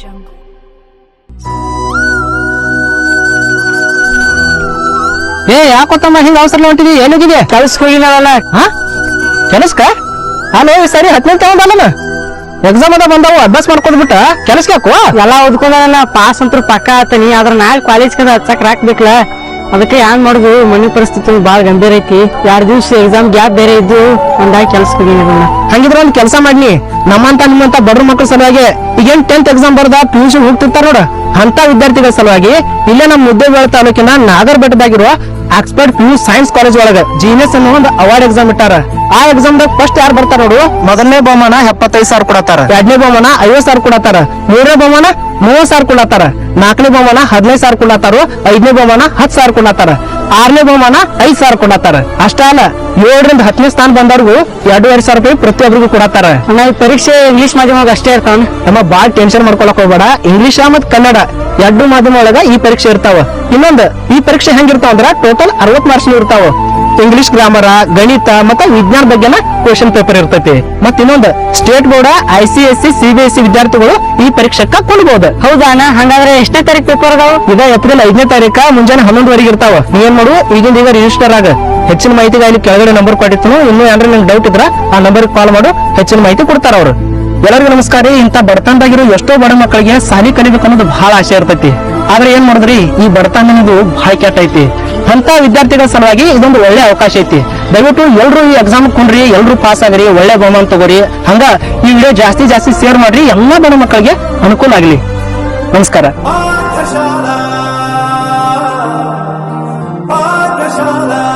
jungle. ಏ ಯಾಕೋತಮ್ಮ ಹಿಂಗ ಅವಸರ ಹೊಂಟಿದಿ ಎಲ್ಲಿಗಿದೆ ಕಳಿಸ್ಕೊಳ್ಳಿ ನಾವಲ್ಲ ಹಾ? ಕೆಲಸಕ್ಕ? ಅಲ್ಲೇ ಸರಿ ಹತ್ತನೇ ತಗೊಂಡಲ್ಲ ಎಕ್ಸಾಮ್ ಅದ ಬಂದವು ಅಭ್ಯಾಸ ಮಾಡ್ಕೊಂಡ್ಬಿಟ್ಟ ಕೆಲಸಕ್ಕೆ ಹಾಕುವ ಎಲ್ಲ ಓದ್ಕೊಂಡಲ್ಲ ಪಾಸ್ ಅಂತೂ ಪಕ್ಕ ಆತನಿ ಆದ್ರ ನಾಳೆ ಕಾಲೇಜ್ ಕದ ಹಚ್ಚಕ್ ರಾಕ್ಬೇಕಲ್ಲ ಅದಕ್ಕೆ ಏನ್ ಮಾಡುದು? ಮನೆ ಪರಿಸ್ಥಿತಿ ಬಾಳ ಗಂಭೀರ ಐತಿ. ಎರಡ್ ದಿವ್ಸ ಎಕ್ಸಾಮ್ ಗ್ಯಾಪ್ ಬೇರೆ ಇದ್ದು ಒಂದಾಗಿ ಕೆಲ್ಸಕ್ಕೆ ಹೋಗಿನಿ ಅದನ್ನ ಹಂಗಿದ್ರ ಕೆಲಸ ಮಾಡ್ನಿ. ನಮ್ಮಂತ ನಿಮ್ಮಂತ ಬಡ್ರ ಮಕ್ಕಳ ಸಲುವಾಗಿ ಈಗೇನ್ ಟೆಂತ್ ಎಕ್ಸಾಮ್ ಬರ್ದ? ಪಿ ಯು ಸಿ ಹೋಗ್ತಿರ್ತಾರ ನೋಡ. ಅಂತ ವಿದ್ಯಾರ್ಥಿಗಳ ಸಲುವಾಗಿ ಇಲ್ಲೇ ನಮ್ಮ ಮುದ್ದೇಬೇಳ ತಾಲೂಕಿನ Nagar ಬೆಟ್ಟದಾಗಿರುವ Oxford P U science college ಒಳಗ ಜೀನಿಯಸ್ ಅನ್ನೋ ಒಂದು ಅವಾರ್ಡ್ ಎಕ್ಸಾಮ್ ಇಟ್ಟಾರ. ಆ ಎಕ್ಸಾಮ್ ದಾಗ ಫಸ್ಟ್ ಯಾರು ಬರ್ತಾರ ನೋಡು? ಮೊದಲನೇ ಬಹುಮಾನ ಎಪ್ಪತ್ತೈದು ಸಾವಿರ ಕೊಡತಾರ ಎರಡನೇ ಬಹುಮಾನ ಐವತ್ ಸಾವಿರ ಕೊಡತಾರ ಮೂರನೇ ಬಹುಮಾನ ಮೂವತ್ ಸಾವಿರ ಕೊಡತಾರ ನಾಲ್ಕನೇ ಬಹುಮಾನ ಹದಿನೈದು ಸಾವಿರ ಕೊಡತಾರ ಐದನೇ ಬಹುಮಾನ ಹತ್ತು ಸಾವಿರ ಕೊಡತಾರ ಆರನೇ ಬಹುಮಾನ ಐದು ಸಾವಿರ ಕೊಡತಾರ ಅಷ್ಟೇ ಅಲ್ಲ ಏಳರಿಂದ ಹತ್ತನೇ ಸ್ಥಾನ ಬಂದವ್ರಿಗೂ ಎರಡೂವರೆ ಸಾವಿರ ರೂಪಾಯಿ ಪ್ರತಿಯೊಬ್ಬರಿಗೂ ಕೊಡತ್ತಾರ. ಅಣ್ಣ ಈ ಪರೀಕ್ಷೆ ಇಂಗ್ಲಿಷ್ ಮಾಧ್ಯಮ ಅಷ್ಟೇ ಇರ್ತಾವ ನಮ್ಮ ಬಾಳ್ ಟೆನ್ಷನ್ ಮಾಡ್ಕೊಳಕ್ ಹೋಗ್ಬೇಡ. ಇಂಗ್ಲಿಷ್ ಮತ್ ಕನ್ನಡ ಎರಡು ಮಾಧ್ಯಮ ಒಳಗ ಈ ಪರೀಕ್ಷೆ ಇರ್ತಾವ. ಇನ್ನೊಂದು ಈ ಪರೀಕ್ಷೆ ಹೆಂಗಿರ್ತಾವ ಅಂದ್ರ ಟೋಟಲ್ ಅರವತ್ ಮಾರ್ಕ್ಸ್ ಇರ್ತಾವ. ಇಂಗ್ಲಿಷ್ ಗ್ರಾಮರ ಗಣಿತ ಮತ್ತೆ ವಿಜ್ಞಾನ ಬಗ್ಗೆನ ಕ್ವಶನ್ ಪೇಪರ್ ಇರ್ತೈತಿ. ಮತ್ತೆ ಇನ್ನೊಂದು state board I C S C CBSE ವಿದ್ಯಾರ್ಥಿಗಳು ಈ ಪರೀಕ್ಷಕ್ಕ ಕೊಡ್ಬಹುದು ಹೌದಾ ಅಣ್ಣ? ಹಂಗಾದ್ರೆ ಎಷ್ಟನೇ ತಾರೀಕು ಪೇಪರ್ ಅದಾವ? ಇದ ಏಪ್ರಿಲ್ ಐದನೇ ತಾರೀಕ ಮುಂಜಾನೆ ಹನ್ನೊಂದುವರೆಗೆ ಇರ್ತಾವ. ನೀ ಏನ್ ಮಾಡು? ಈಗಿಂದ ಈಗ ರಿಜಿಸ್ಟರ್ ಆಗ. ಹೆಚ್ಚಿನ ಮಾಹಿತಿಗೆ ಅಲ್ಲಿ ಕೆಳಗಡೆ ನಂಬರ್ ಕೊಟ್ಟಿರ್ತಾನು. ಇನ್ನೂ ಏನಾರ ನಿಂಗೆ ಡೌಟ್ ಇದ್ರ ಆ ನಂಬರ್ ಕಾಲ್ ಮಾಡು. ಹೆಚ್ಚಿನ ಮಾಹಿತಿ ಕೊಡ್ತಾರ ಅವ್ರು. ಎಲ್ಲರಿಗೂ ನಮಸ್ಕಾರ ಇಂಥ ಬಡತನದಾಗಿರೋ ಎಷ್ಟೋ ಬಡ ಮಕ್ಕಳಿಗೆ ಸಾಲಿ ಕಲಿಬೇಕು ಅನ್ನೋದು ಬಹಳ ಆಸೆ ಇರ್ತೈತಿ. ಆದ್ರೆ ಏನ್ ಮಾಡಿದ್ರಿ? ಈ ಬಡತನದು ಬಹಳ ಕೆಟ್ಟ ಐತಿ. ಅಂತ ವಿದ್ಯಾರ್ಥಿಗಳ ಸಲುವಾಗಿ ಇದೊಂದು ಒಳ್ಳೆ ಅವಕಾಶ ಐತಿ. ದಯವಿಟ್ಟು ಎಲ್ರು ಈ ಎಕ್ಸಾಮ್ ಕುಂಡ್ರಿ ಎಲ್ರು ಪಾಸ್ ಆಗ್ರಿ, ಒಳ್ಳೆ ಬಹುಮಾನ ತಗೋರಿ. ಹಂಗ ಈ ವಿಡಿಯೋ ಜಾಸ್ತಿ ಜಾಸ್ತಿ ಶೇರ್ ಮಾಡ್ರಿ, ಎಲ್ಲಾ ಬಡ ಮಕ್ಕಳಿಗೆ ಅನುಕೂಲ ಆಗ್ಲಿ. ನಮಸ್ಕಾರ. ಪಾಠಶಾಲಾ.